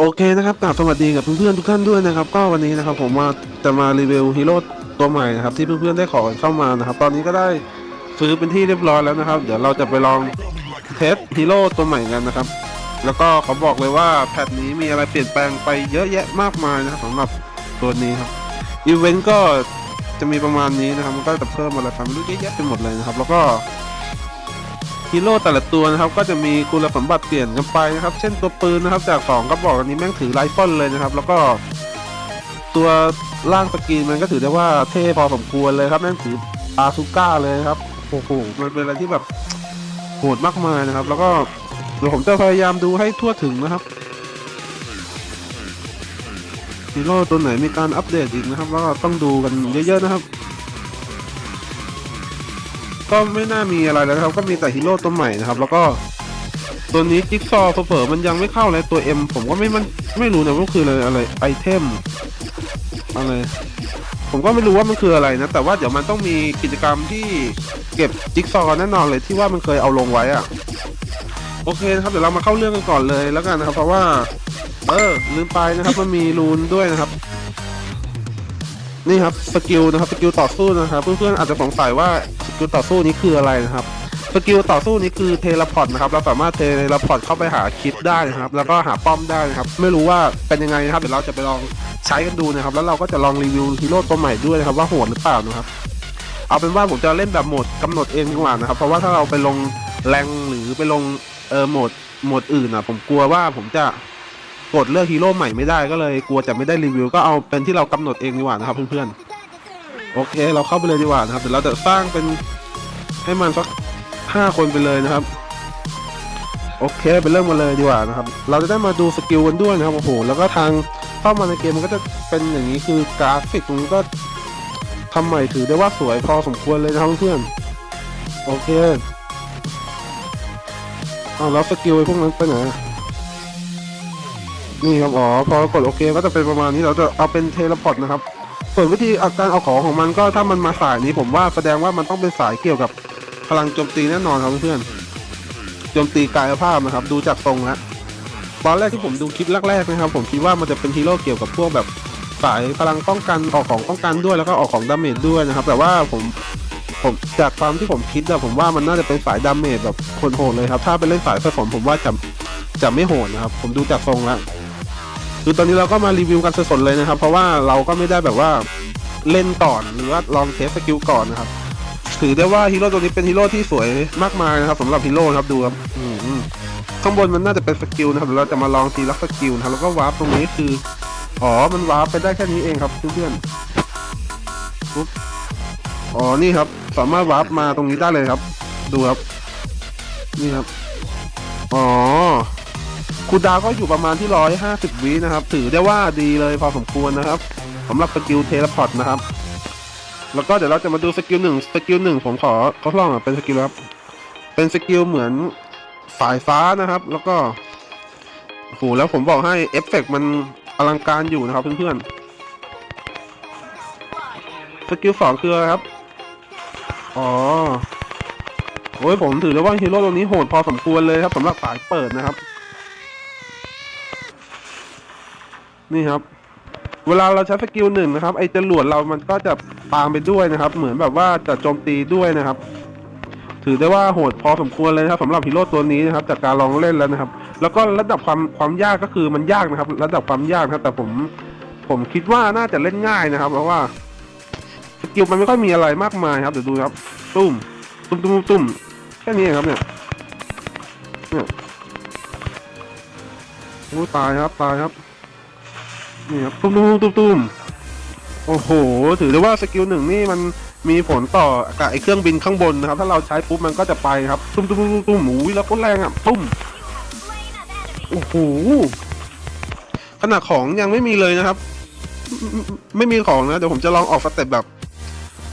โอเคนะครับกราบสวัสดีกับเพื่อนๆทุกท่านด้วยนะครับ ก็วันนี้นะครับผมมาจะมารีวิวฮีโร่ตัวใหม่นะครับที่เพื่อนๆได้ขอเข้ามานะครับ ตอนนี้ก็ได้ซื้อเป็นที่เรียบร้อยแล้วนะครับ เดี๋ยวเราจะไปลองเทสฮีโร่ตัวใหม่กันนะครับ แล้วก็เขาบอกเลยว่าแพทนี้มีอะไรเปลี่ยนแปลงไปเยอะแยะมากมายนะครับสำหรับตัวนี้ครับอีเวนต์ก็จะมีประมาณนี้นะครับมันก็จะเพิ่มอะไรไปไม่รู้เยอะแยะไปหมดเลยนะครับ แล้วก็ ฮีโร่แต่ละตัวนะครับก็จะมีคุณสมบัติเปลี่ยนกันไปนะครับ เช่นตัวปืนนะครับ จาก2กระบอกอันนี้แม่งถือไรเฟิลเลยนะครับ แล้วก็ ตัวล่างสกรีนมันก็ถือได้ว่าเท่พอสมควรเลยครับแม่งถืออาซูก้าเลยครับโอ้โหมันเป็นอะไรที่แบบโหดมากมายนะครับ แล้วก็เดี๋ยวผมจะพยายามดูให้ทั่วถึงนะครับฮีโร่ตัวไหนมีการอัปเดตอีกนะครับแล้วก็ต้องดูกันเยอะๆนะครับ ก็ไม่น่ามีอะไรแล้วครับ ก็มีแต่ฮีโร่ตัวใหม่นะครับ แล้วก็ตัวนี้จิ๊กซอว์เผลอมันยังไม่เข้าเลยตัว M ผมก็ไม่มันไม่รู้นะว่ามันคืออะไรอะไรไอเทมอะไรผมก็ไม่รู้ว่ามันคืออะไรนะ แต่ว่าเดี๋ยวมันต้องมีกิจกรรมที่เก็บจิ๊กซอว์แน่นอนเลยที่ว่ามันเคยเอาลงไว้อะโอเคนะครับเดี๋ยวเรามาเข้าเรื่องกันก่อนเลยแล้วกันนะครับ เพราะว่า เออลืมไปนะครับมันมีรูนด้วยนะครับ นี่ครับสกิลนะครับสกิลต่อสู้นะครับ เพื่อนๆอาจจะสงสัยว่าสกิลต่อสู้นี้คืออะไรนะครับสกิลต่อสู้นี้คือเทเลพอร์ตนะครับเราสามารถเทเลพอร์ตเข้าไปหาคิดได้นะครับ แล้วก็หาป้อมได้นะครับ ไม่รู้ว่าเป็นยังไงนะครับเดี๋ยวเราจะไปลองใช้กันดูนะครับ แล้วเราก็จะลองรีวิวฮีโร่ตัวใหม่ด้วยนะครับ ว่าโหดหรือเปล่านะครับ เอาเป็นว่าผมจะเล่นแบบโหมดกำหนดเองดีกว่านะครับ เพราะว่าถ้าเราไปลงแรงหรือไปลงเออโหมดโหมดอื่นอะ ผมกลัวว่าผมจะ กดเลือกฮีโร่ใหม่ไม่ได้ก็เลยกลัวจะไม่ได้รีวิวก็เอาเป็นที่เรากำหนดเองดีกว่านะครับเพื่อนๆโอเค เราเข้าไปเลยดีกว่านะครับเดี๋ยวเราจะสร้างเป็นให้มันสักห้าคนไปเลยนะครับ โอเคไปเริ่มมาเลยดีกว่านะครับ เราจะได้มาดูสกิลกันด้วยนะครับโอ้โหแล้วก็ทางเข้ามาในเกมมันก็จะเป็นอย่างนี้คือกราฟิกตรงนี้ก็ทำใหม่ถือได้ว่าสวยพอสมควรเลยนะครับเพื่อนๆโอเคเอาแล้วสกิลไอ้พวกนั้นไปไหน นี่ครับอ๋อพอกดโอเคก็จะเป็นประมาณนี้เราจะเอาเป็นเทเลพอร์ตนะครับ ส่วนวิธีอาการเอาของของมันก็ถ้ามันมาสายนี้ผมว่าแสดงว่ามันต้องเป็นสายเกี่ยวกับพลังโจมตีแน่นอนครับเพื่อนโจมตีกายภาพนะครับ ดูจากทรงแล้วตอนแรกที่ผมดูคลิปแรกๆนะครับ ผมคิดว่ามันจะเป็นฮีโร่เกี่ยวกับพวกแบบสายพลังป้องกันออกของป้องกันด้วยแล้วก็ออกของดาเมจด้วยนะครับ แต่ว่าผมผมจากความที่ผมคิดอะผมว่ามันน่าจะเป็นสายดาเมจแบบคนโหดเลยครับ ถ้าเป็นเล่นสายผสมผมว่าจะจะไม่โหดนะครับ ผมดูจากทรงแล้ว คือตอนนี้เราก็มารีวิวกันสดๆเลยนะครับ เพราะว่าเราก็ไม่ได้แบบว่าเล่นก่อนหรือว่าลองเทสสกิลก่อนนะครับ ถือได้ว่าฮีโร่ตัวนี้เป็นฮีโร่ที่สวยมากมายนะครับสำหรับฮีโร่ครับดูครับอืมข้างบนมันน่าจะเป็นสกิลนะครับเราจะมาลองทีละสกิลนะครับแล้วก็วาร์ปตรงนี้คืออ๋อมันวาร์ปไปได้แค่นี้เองครับเพื่อนๆปุ๊บอ๋อนี่ครับ สามารถวาร์ปมาตรงนี้ได้เลยครับ ดูครับ นี่ครับ อ๋อ คูดาวก็อยู่ประมาณที่ร้อยห้าสิบวินะครับ ถือได้ว่าดีเลยพอสมควรนะครับสำหรับสกิลเทเลพอร์ตนะครับ แล้วก็เดี๋ยวเราจะมาดูสกิลหนึ่งสกิลหนึ่งผมขอทดลองเป็นสกิลครับ เป็นสกิลเหมือนสายฟ้านะครับ แล้วก็โหแล้วผมบอกให้เอฟเฟกต์มันอลังการอยู่นะครับเพื่อนๆ สกิลสองคืออะไรครับ อ๋อ โอ้ยผมถือได้ว่าฮีโร่ตัวนี้โหดพอสมควรเลยครับสำหรับสายเปิดนะครับ นี่ครับ เวลาเราใช้สกิลหนึ่งนะครับ ไอ้จรวดเรามันก็จะตามไปด้วยนะครับ เหมือนแบบว่าจะโจมตีด้วยนะครับ ถือได้ว่าโหดพอสมควรเลยนะครับสำหรับฮีโร่ตัวนี้นะครับ จากการลองเล่นแล้วนะครับ แล้วก็ระดับความความยากก็คือมันยากนะครับ ระดับความยากนะครับ แต่ผมผมคิดว่าน่าจะเล่นง่ายนะครับ เพราะว่าสกิลมันไม่ค่อยมีอะไรมากมายครับเดี๋ยวดูครับ ตุ้มตุ้มตุ้มตุ้มแค่นี้ครับเนี่ยเนี่ยโอ้ตายครับตายครับ นี่ครับตุ้มตุ้มตุ้มตุ้มโอ้โห ถือได้ว่าสกิลหนึ่งนี่มันมีผลต่อกับไอเครื่องบินข้างบนนะครับ ถ้าเราใช้ปุ๊บมันก็จะไปครับ ตุ้มตุ้มตุ้มตุ้มหูแล้วก็แรงอะตุ้มโอ้โหขนาดของยังไม่มีเลยนะครับ ไม่มีของนะเดี๋ยวผมจะลองออกสเต็ปแบบ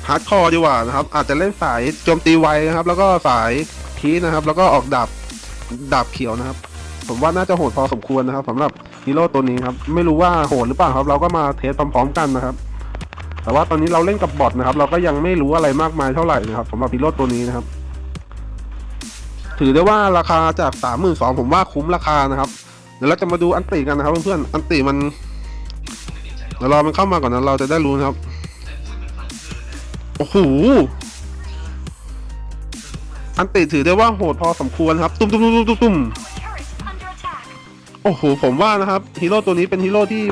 ฮาร์ดคอร์ดีกว่านะครับ อาจจะเล่นสายโจมตีไวนะครับ แล้วก็สายคีนะครับ แล้วก็ออกดาบดาบเขียวนะครับ ผมว่าน่าจะโหดพอสมควรนะครับสำหรับ ฮีโร่ตัวนี้ครับไม่รู้ว่าโหดหรือเปล่าครับ เราก็มาเทสพร้อมๆกันนะครับ แต่ว่าตอนนี้เราเล่นกับบอทนะครับ เราก็ยังไม่รู้อะไรมากมายเท่าไหร่นะครับสำหรับฮีโร่ตัวนี้นะครับ ถือได้ว่าราคาจากสามหมื่นสองผมว่าคุ้มราคานะครับ เดี๋ยวเราจะมาดูอันติกันนะครับเพื่อนๆอันติมันเดี๋ยวรอมันเข้ามาก่อนนะเราจะได้รู้นะครับโอ้โหอันติถือได้ว่าโหดพอสมควรครับ ตุ้มตุ้มตุ้มตุ้มตุ้ม โอ้โหผมว่านะครับฮีโร่ตัวนี้เป็นฮีโร่ที่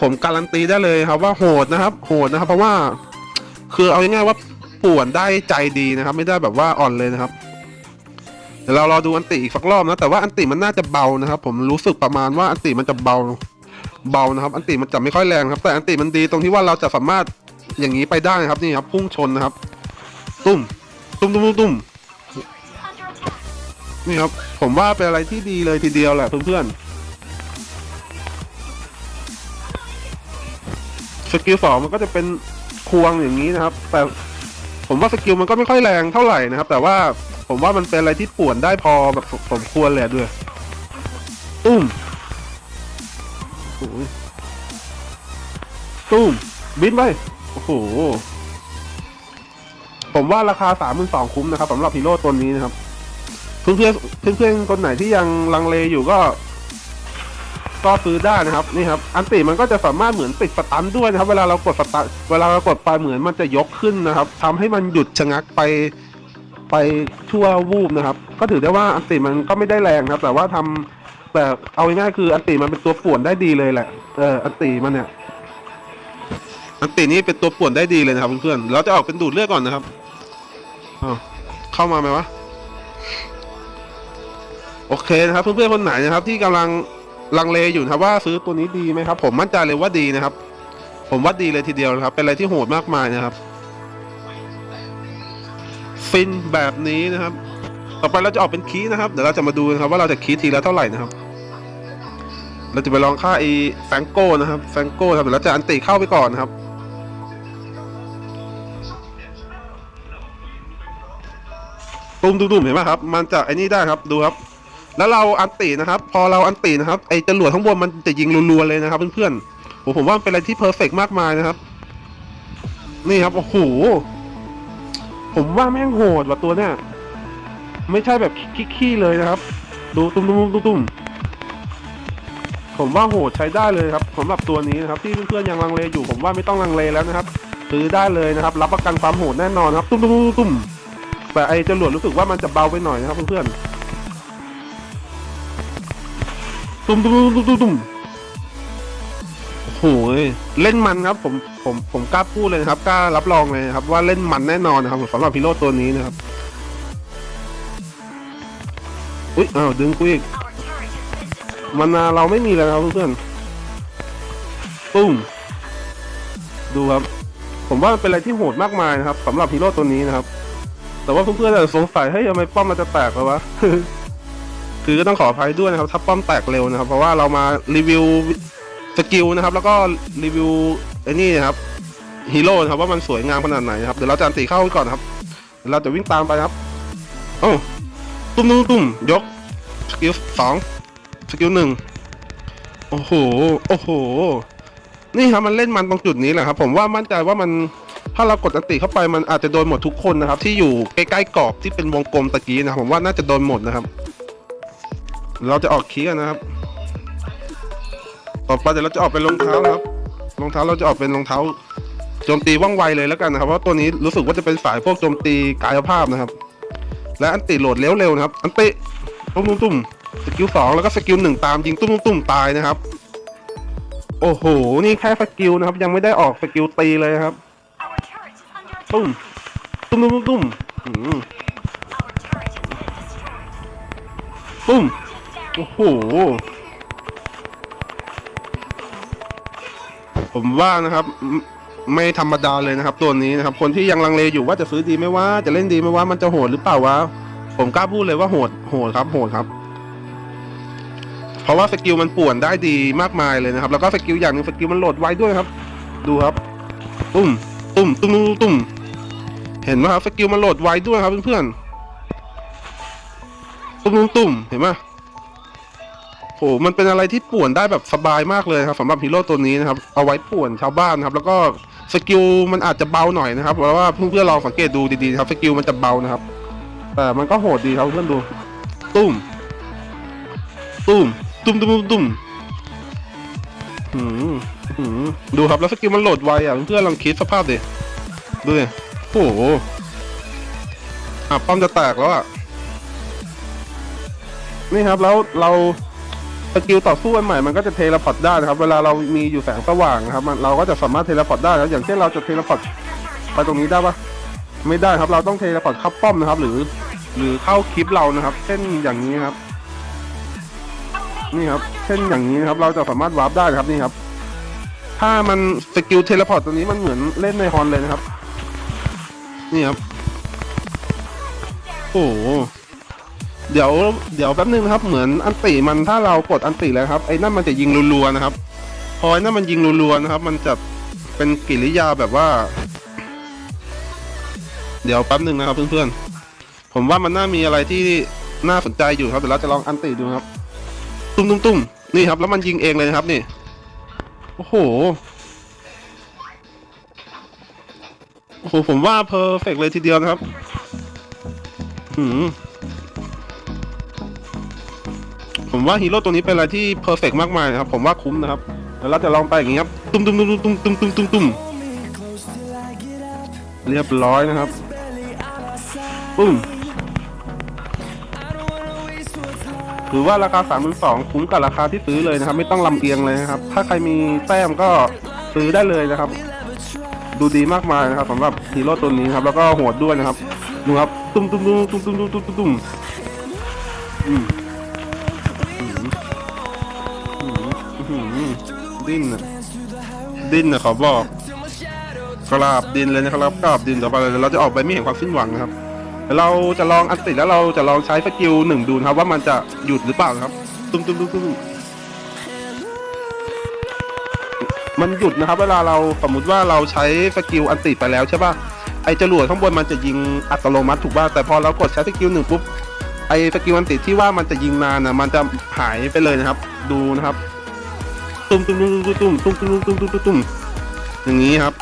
ผมการันตีได้เลยครับ ว่าโหดนะครับ โหดนะครับ เพราะว่า คือเอาง่ายๆว่าป่วนได้ใจดีนะครับ ไม่ได้แบบว่าอ่อนเลยนะครับเดี๋ยวเรารอดูอันติอีกสักรอบนะ แต่ว่าอันติมันน่าจะเบานะครับ ผมรู้สึกประมาณว่าอันติมันจะเบาเบานะครับ อันติมันจะไม่ค่อยแรงครับ แต่อันติมันดีตรงที่ว่าเราจะสามารถอย่างนี้ไปได้นะครับนี่ครับ พุ่งชนนะครับ ตุ้มตุ้มตุ้มตุ้มตุ้ม นี่ครับ ผมว่าเป็นอะไรที่ดีเลยทีเดียวแหละเพื่อนๆสกิลสองมันก็จะเป็นควงอย่างนี้นะครับ แต่ผมว่าสกิลมันก็ไม่ค่อยแรงเท่าไหร่นะครับ แต่ว่าผมว่ามันเป็นอะไรที่ป่วนได้พอแบบสมควรเลยด้วยตุ้มโอ้โหตุ้มบินไปโอ้โหผมว่าราคาสามหมื่นสองคุ้มนะครับสำหรับฮีโร่ตัวนี้นะครับ พื่อนเพื่อนเพื่อนเพื่อนๆคนไหนที่ยังลังเลอยู่ก็ ก็ซื้อได้นะครับนี่ครับ อันติมันก็จะสามารถเหมือนติดสตันด้วยนะครับ เวลาเรากดสตันเวลาเรากดไปเหมือนมันจะยกขึ้นนะครับทำให้มันหยุดชะงักไปไปชั่ววูบนะครับ ก็ถือได้ว่าอันติมันก็ไม่ได้แรงครับ แต่ว่าทำแต่เอาง่ายๆคืออันติมันเป็นตัวป่วนได้ดีเลยแหละ เอออันติมันเนี่ยอันตินี้เป็นตัวป่วนได้ดีเลยนะครับเพื่อนๆเราจะออกเป็นดูดเลือดก่อนนะครับอ้าวเข้ามาไหมวะ โอเคนะครับเพื่อนๆคนไหนนะครับ ที่กำลังลังเลอยู่นะครับว่าซื้อตัวนี้ดีไหมครับ ผมมั่นใจเลยว่าดีนะครับ ผมว่าดีเลยทีเดียวนะครับ เป็นอะไรที่โหดมากมายนะครับ ฟินแบบนี้นะครับ ต่อไปเราจะออกเป็นคีนะครับเดี๋ยวเราจะมาดูนะครับ ว่าเราจะคีทีละเท่าไหร่นะครับ เราจะไปลองค่าไอ้แฟงโก้นะครับแฟงโก้ครับเดี๋ยวเราจะอันติเข้าไปก่อนนะครับตุ้มตุ้มตุ้มเห็นไหมครับ มันจะไอ้นี่ได้ครับดูครับ แล้วเราอันตินะครับ พอเราอันตินะครับไอจรวดข้างบนมันจะยิงรัวๆเลยนะครับเพื่อนๆผมผมว่าเป็นอะไรที่เพอร์เฟกมากมายนะครับ นี่ครับโอ้โหผมว่าแม่งโหดว่ะตัวเนี้ยไม่ใช่แบบขี้ๆเลยนะครับ ดูตุ้มตุ้มตุ้มตุ้มผมว่าโหดใช้ได้เลยครับสำหรับตัวนี้นะครับ ที่เพื่อนๆยังลังเลอยู่ ผมว่าไม่ต้องลังเลแล้วนะครับซื้อได้เลยนะครับ รับประกันความโหดแน่นอนครับ ตุ้มตุ้มตุ้มแต่ไอจรวดรู้สึกว่ามันจะเบาไปหน่อยนะครับเพื่อนๆ ตุ้มตุ้มตุ้มตุ้มตุ้มโอ้โหเล่นมันครับ ผมผมผมกล้าพูดเลยครับกล้ารับรองเลยครับ ว่าเล่นมันแน่นอนนะครับสำหรับพิโรจน์ตัวนี้นะครับอุ้ยอ้าวดึงกูอีกมานาเราไม่มีเลยนะครับเพื่อนตุ้มดูครับ ผมว่ามันเป็นอะไรที่โหดมากมายนะครับสำหรับฮีโร่ตัวนี้นะครับ แต่ว่าเพื่อนๆจะสงสัยเฮ้ยทำไมป้อมมันจะแตกแล้ววะ คือก็ต้องขออภัยด้วยนะครับถ้าป้อมแตกเร็วนะครับ เพราะว่าเรามารีวิวสกิลนะครับ แล้วก็รีวิวไอ้นี่นะครับฮีโร่นะครับว่ามันสวยงามขนาดไหนนะครับเดี๋ยวเราจะอันตีเข้าก่อนนะครับเดี๋ยวเราจะวิ่งตามไปครับโอ้ตุ้มตุ้มตุ้มยกสกิลสองสกิลหนึ่งโอ้โหโอ้โห นี่ครับมันเล่นมันตรงจุดนี้แหละครับ ผมว่ามั่นใจว่ามันถ้าเรากดอันติเข้าไปมันอาจจะโดนหมดทุกคนนะครับ ที่อยู่ใกล้ๆกรอบที่เป็นวงกลมตะกี้นะครับผมว่าน่าจะโดนหมดนะครับ เราจะออกเคียนะครับ ต่อไปเดี๋ยวเราจะออกเป็นรองเท้านะครับรองเท้าเราจะออกเป็นรองเท้าโจมตีว่องไวเลยแล้วกันนะครับเพราะตัวนี้รู้สึกว่าจะเป็นสายพวกโจมตีกายภาพนะครับ และอันติโหลดเร็วๆนะครับ อันติตุ้มตุ้มตุ้มสกิลสองแล้วก็สกิลหนึ่งตามยิงตุ้มตุ้มตุ้มตายนะครับ โอ้โหนี่แค่สกิลนะครับ ยังไม่ได้ออกสกิลตีเลยครับตุ้มตุ้มตุ้มตุ้มตุ้ม โอ้โห ผมว่านะครับ ไม่ธรรมดาเลยนะครับ ตัวนี้นะครับ คนที่ยังลังเลอยู่ว่าจะซื้อดีไหมว่าจะเล่นดีไหมว่ามันจะโหดหรือเปล่าวะผมกล้าพูดเลยว่าโหดโหดครับ โหดครับ เพราะว่าสกิลมันป่วนได้ดีมากมายเลยนะครับ แล้วก็สกิลอย่างหนึงสกิลมันโหลดไวด้วยครับ ดูครับตุ้มตุ้มตุ้มตุ้มตุ้มเห็นไหมครับสกิลมันโหลดไวด้วยครับเพื่อนๆตุ้มตุ้มตุ้มเห็นไหม โหมันเป็นอะไรที่ป่วนได้แบบสบายมากเลยครับสำหรับฮีโร่ตัวนี้นะครับ เอาไว้ป่วนชาวบ้านนะครับ แล้วก็สกิลมันอาจจะเบาหน่อยนะครับเพราะว่าเพื่อนๆลองสังเกตดูดีๆครับสกิลมันจะเบานะครับ แต่มันก็โหดดีครับเพื่อนดู ตุ้ม ตุ้ม ตุ้ตุ้มตุ้มตุ้มตุ้มหืมหืมดูครับแล้วสกิลมันโหลดไวอะเพื่อนๆลองคิดสภาพดิดูดิโอ้โหอะป้อมจะแตกแล้วอะนี่ครับแล้วเรา สกิลต่อสู้อันใหม่มันก็จะเทเลพอร์ตได้นะครับ เวลาเรามีอยู่แสงสว่างนะครับมันเราก็จะสามารถเทเลพอร์ตได้นะอย่างเช่นเราจะเทเลพอร์ตไปตรงนี้ได้ปะไม่ได้ครับเราต้องเทเลพอร์ตเข้าป้อมนะครับ หรือ หรือเข้าคลิปเรานะครับ เช่นอย่างนี้ครับ นี่ครับ เช่นอย่างนี้นะครับ เราจะสามารถวาร์ปได้นะครับนี่ครับ ถ้ามันสกิลเทเลพอร์ตตัวนี้มันเหมือนเล่นในฮอนเลยนะครับ นี่ครับ โอ้ เดี๋ยวเดี๋ยวแป๊บนึงนะครับ เหมือนอันติมันถ้าเรากดอันติแล้วครับไอ้นั่นมันจะยิงรัวๆนะครับ พอไอ้นั่นมันยิงรัวๆนะครับ มันจะเป็นกิริยาแบบว่า เดี๋ยวแป๊บนึงนะครับเพื่อนๆผมว่ามันน่ามีอะไรที่น่าสนใจอยู่ครับเดี๋ยวเราจะลองอันติดูครับ ตุ้มตุ้มตุ้มนี่ครับ แล้วมันยิงเองเลยนะครับนี่โอ้โหโอ้โหผมว่าเพอร์เฟกเลยทีเดียวนะครับหืม ผมว่าฮีโร่ตัวนี้เป็นอะไรที่เพอร์เฟกมากมายนะครับผมว่าคุ้มนะครับเดี๋ยวเราจะลองไปอย่างนี้ครับตุ้มตุ้มตุ้มตุ้มตุ้มตุ้มตุ้มตุ้มเรียบร้อยนะครับปุ้มถือว่าราคา3ามสองคุ้มกับราคาที่ซื้อเลยนะครับ ไม่ต้องลำเอียงเลยนะครับ ถ้าใครมีแต้มก็ซื้อได้เลยนะครับ ดูดีมากมายนะครับสำหรับฮีโร่ตัวนี้ครับ แล้วก็โหดด้วยนะครับดูครับตุ้มตุ้มตุ้มตุ้มตุ้มตุ้มตุ้มตุ้ม ดิ้นนะดิ้นนะเขาบอกกราบดินเลยนะครับกราบดินต่อไปเลยเราจะออกไปไม่เห็นความสิ้นหวังนะครับ เราจะลองอันติดแล้วเราจะลองใช้สกิลหนึ่งดูนะครับ ว่ามันจะหยุดหรือเปล่าครับ ตุ้มตุ้มตุ้มตุ้มมันหยุดนะครับ เวลาเราสมมติว่าเราใช้สกิลอันติดไปแล้วใช่ป่ะไอจรวดข้างบนมันจะยิงอัตโนมัติถูกป่ะแต่พอเรากดใช้สกิลหนึ่งปุ๊บไอสกิลอันติดที่ว่ามันจะยิงนานนะมันจะหายไปเลยนะครับ ดูนะครับ ตุ้มตุ้มตุ้มตุ้มตุ้มตุ้มตุ้มตุ้มตุ้มตุ้มตุ้มอย่างนี้ครับ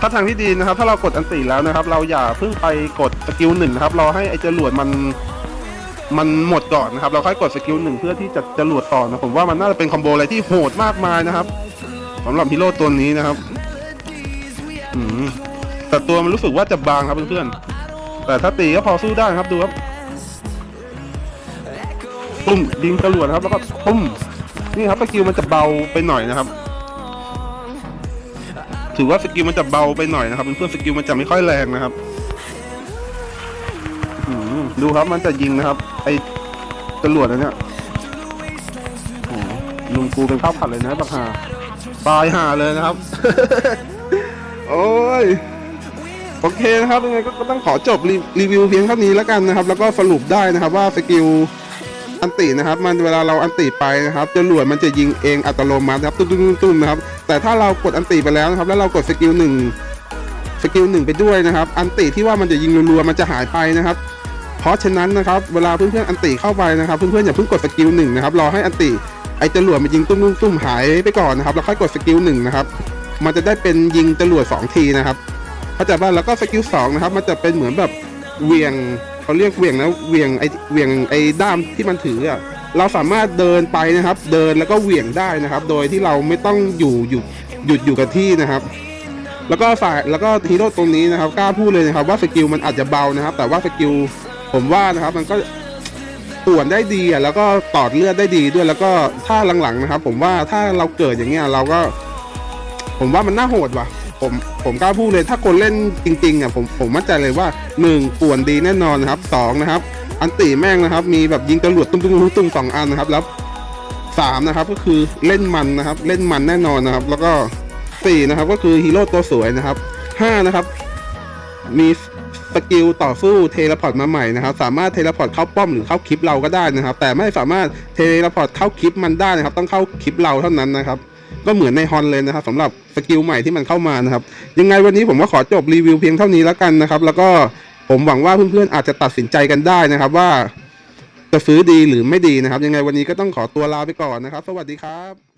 ถ้าทางที่ดีนะครับ ถ้าเรากดอันติแล้วนะครับ เราอย่าเพิ่งไปกดสกิลหนึ่งครับรอให้ไอ้จรวดมันมันหมดก่อนนะครับ เราค่อยกดสกิลหนึ่งเพื่อที่จะจรวดต่อนะผมว่ามันน่าจะเป็นคอมโบอะไรที่โหดมากมายนะครับสำหรับฮีโร่ตัวนี้นะครับอืมแต่ตัวมันรู้สึกว่าจะบางครับเพื่อนๆแต่ถ้าตีก็พอสู้ได้ครับดูครับปุ้มยิงจรวดครับแล้วก็ปุ้ม นี่ครับสกิลมันจะเบาไปหน่อยนะครับ ถือว่าสกิลมันจะเบาไปหน่อยนะครับเพื่อนสกิลมันจะไม่ค่อยแรงนะครับดูครับมันจะยิงนะครับ ไอ้จรวดอันเนี้ยลุงกูเป็นข้าวผัดเลยนะบักฮาตายหาเลยนะครับ โอ้ยโอเคนะครับยังไงก็ต้องขอจบรีรีวิวเพียงเท่านี้แล้วกันนะครับ แล้วก็สรุปได้นะครับว่าสกิล อันตินะครับ มันเวลาเราอันติไปนะครับจรวดมันจะยิงเองอัตโนมัตินะครับตุ้มตุ้มตุ้มนะครับ แต่ถ้าเรากดอันติไปแล้วนะครับ แล้วเรากดสกิลหนึ่งสกิลหนึ่งไปด้วยนะครับ อันติที่ว่ามันจะยิงรัวๆมันจะหายไปนะครับ เพราะฉะนั้นนะครับ เวลาเพื่อนๆอันติเข้าไปนะครับ เพื่อนๆอย่าเพิ่งกดสกิลหนึ่งนะครับรอให้อันติไอจรวดมันยิงตุ้มตุ้มหายไปก่อนนะครับแล้วค่อยกดสกิลหนึ่งนะครับ มันจะได้เป็นยิงจรวดสองทีนะครับเข้าใจป่ะแล้วก็สกิลสองนะครับ มันจะเป็นเหมือนแบบเวียง เขาเรียกเหวียงนะเหวียงไอเหวียงไอด้ามที่มันถืออะเราสามารถเดินไปนะครับ เดินแล้วก็เหวี่ยงได้นะครับ โดยที่เราไม่ต้องอยู่อยู่หยุดอยู่กับที่นะครับ แล้วก็ฝ่ายแล้วก็ฮีโร่ตรงนี้นะครับกล้าพูดเลยนะครับว่าสกิลมันอาจจะเบานะครับ แต่ว่าสกิลผมว่านะครับ มันก็ป่วนได้ดีอะแล้วก็ตอดเลือดได้ดีด้วยแล้วก็ถ้าหลังๆนะครับ ผมว่าถ้าเราเกิดอย่างเงี้ยเราก็ ผมว่ามันน่าโหดว่ะ ผมผมกล้าพูดเลยถ้าคนเล่นจริงๆอะผมผมมั่นใจเลยว่าหนึ่งป่วนดีแน่นอนนะครับสองนะครับ อันตีแม่งนะครับ มีแบบยิงจรวดตุ้มตุ้มตุ้มตุ้มสองอันนะครับ แล้วสามนะครับก็คือเล่นมันนะครับ เล่นมันแน่นอนนะครับ แล้วก็สี่นะครับก็คือฮีโร่ตัวสวยนะครับห้านะครับ มีสกิลต่อสู้เทเลพอร์ตมาใหม่นะครับ สามารถเทเลพอร์ตเข้าป้อมหรือเข้าคลิปเราก็ได้นะครับ แต่ไม่สามารถเทเลพอร์ตเข้าคลิปมันได้นะครับ ต้องเข้าคลิปเราเท่านั้นนะครับ ก็เหมือนในฮอนเลยนะครับสำหรับสกิลใหม่ที่มันเข้ามานะครับ ยังไงวันนี้ผมก็ขอจบรีวิวเพียงเท่านี้แล้วกันนะครับ แล้วก็ผมหวังว่าเพื่อนๆอาจจะตัดสินใจกันได้นะครับว่าจะซื้อดีหรือไม่ดีนะครับ ยังไงวันนี้ก็ต้องขอตัวลาไปก่อนนะครับ สวัสดีครับ